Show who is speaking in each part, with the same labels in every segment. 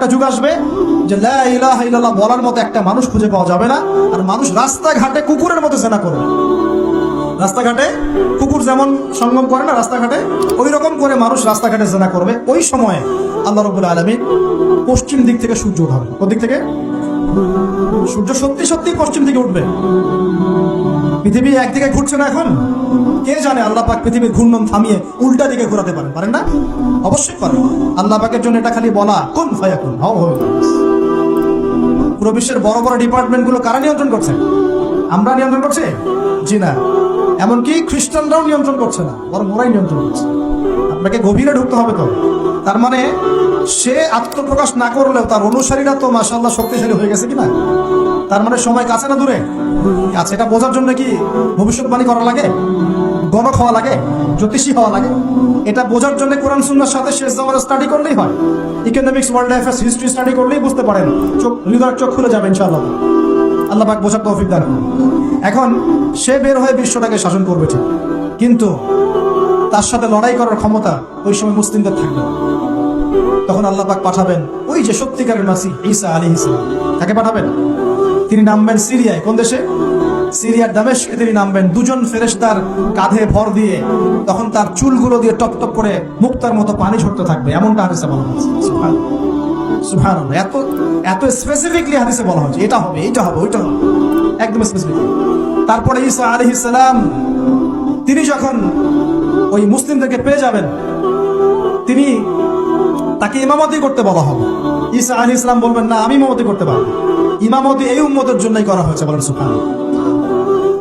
Speaker 1: একটা যুগ আসবে যে লা ইলাহা ইল্লাল্লাহ বলার মতো একটা মানুষ খুঁজে পাওয়া যাবে না। আর মানুষ রাস্তাঘাটে কুকুরের মতো সেনা করবে। রাস্তাঘাটে কুকুর যেমন সঙ্গম করে না রাস্তাঘাটে ওই রকম করে মানুষ রাস্তাঘাটে জেনা করবে। ওই সময়ে আল্লাহ রবুল্লা আলমী পশ্চিম দিক থেকে সূর্য উঠাবে ওদিক থেকে? সূর্য সত্যি সত্যি পশ্চিম থেকে উঠবে। পৃথিবী একদিকে ঘুরছে না এখন। কে জানে আল্লাহ পাক পৃথিবীর ঘূর্ণন থামিয়ে উল্টা দিকে ঘোরাতে পারেন। পারেন না? অবশ্যই পারেন। আল্লাহ পাকের জন্য এটা খালি বলা, কোন ভয়া কোন পুরো বিশ্বের বড় বড় ডিপার্টমেন্টগুলো কারা নিয়ন্ত্রণ করছে? আমরা নিয়ন্ত্রণ করছে? জি না। এমনকি খ্রিস্টানরাও নিয়ন্ত্রণ করছে না, বরং ওরাই নিয়ন্ত্রণ করছে। আপনাকে গভীরে ঢুকতে হবে তো। তার মানে সে আত্মপ্রকাশ না করলেও তার অনুসারীরা তো মাসাল্লাহ শক্তিশালী হয়ে গেছে কিনা? তার মানে সময় কাছে না দূরে? কাছে এটা বোঝার জন্য কি ভবিষ্যৎবাণী করা লাগে? গণক হওয়া লাগে? জ্যোতিষী হওয়া লাগে? এটা বোঝার জন্য কোরআন সুন্নার সাথে শেষ জামানা স্টাডি করলেই হয়। Economics world affairs history study করলেই বুঝতে পারেন। চোখ হৃদয়ের চোখ খুলে যাবে ইনশাআল্লাহ। আল্লাহ পাক বোঝার তৌফিক দান। এখন সে বের হয়ে বিশ্বটাকে শাসন করবে ঠিক। কিন্তু তার সাথে লড়াই করার ক্ষমতা ওই সময় মুসলিমদের থাকবে তখন আল্লাহ পাক পাঠাবেন ওই যে সত্যিকারের মাসি ঈসা আলী ইসলাম তাকে পাঠাবেন? তিনি নামবেন সিরিয়ায়। কোন দেশে? সিরিয়ার দামেশকে তিনি নামবেন। দুজন ফেরেশতার কাঁধে ভর দিয়ে তখন তার চুলগুলো দিয়ে টপ টপ করে মুক্তার মতো পানি ঝরতে থাকবে। এমনটা হাদিসে বলা। এত এত স্পেসিফিকলি হাদিসে বলা হচ্ছে এটা হবে এটা হবে, ওইটা হবে। একদম স্পেসিফিক তারপরে ঈসা আলহ ইসলাম তিনি যখন ওই মুসলিমদেরকে পেয়ে যাবেন, তিনি তাকে ইমামতি করতে বলা হবে। ঈসা আলহ ইসলাম বলবেন, না, আমি ইমামতি করতে পারব ইমামতি এই উম্মতের জন্যই করা হয়েছে বলেন সুফান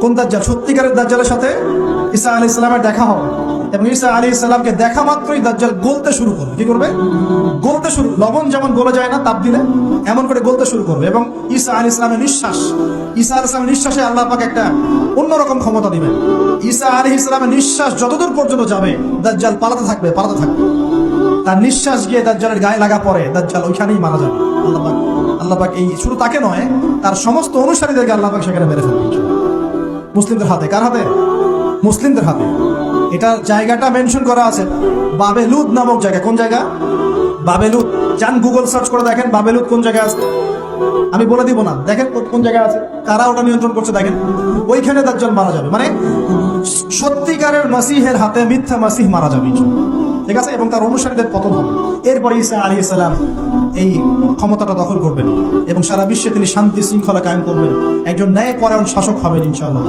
Speaker 1: কোন দাজ্জাল? সত্যিকারের দাজ্জালের সাথে ঈসা আলী ইসলামের দেখা হবে। এবং ঈসা আলী ইসলামকে দেখা মাত্রই দাজ্জাল গলতে শুরু করবে। কি করবে? গলতে শুরু লবণ যেমন গলে যায় না তাপ দিলে, এমন করে গলতে শুরু করবে। এবং ঈসা আলী ইসলামের নিঃশ্বাস ঈসা আলী ইসলামের নিঃশ্বাসে আল্লাহ পাক একটা অন্যরকম ক্ষমতা দিবেন। ঈসা আলী ইসলামের নিঃশ্বাস যতদূর পর্যন্ত যাবে, দাজ্জাল পালাতে থাকবে পালাতে থাকবে। তার নিঃশ্বাস গিয়ে দাজ্জালের গায়ে লাগা পরে দাজ্জাল ওইখানেই মারা যাবে। আল্লাহ পাক আল্লাহ পাক এই শুধু তাকে নয়, তার সমস্ত অনুসারীদেরকে আল্লাহ পাক সেখানে মেরে ফেলবে। মুসলিমদের হাতে, কার হাতে? মুসলিমদের হাতে। এটা জায়গাটা মেনশন করা আছে। বাবেলুদ নামক জায়গা। কোন জায়গা? বাবেলুদ। যান গুগল সার্চ করে দেখেন বাবেলুদ কোন জায়গায় আছে। আমি বলে দিব না। দেখেন কোন- জায়গায় আছে। কারা ওটা নিয়ন্ত্রণ করছে দেখেন। ওইখানে তার মারা যাবে। মানে সত্যিকারের মাসিহের হাতে মিথ্যা মাসিহ মারা যাবে। ঠিক আছে? এবং তার অনুসারীদের পতন হবে। এরপরে ঈসা আলী ইসলাম এই ক্ষমতাটা দখল করবেন এবং সারা বিশ্বে তিনি শান্তি শৃঙ্খলা কায়েম করবেন। একজন ন্যায় পরায়ণ শাসক হবেন ইনশাআল্লাহ।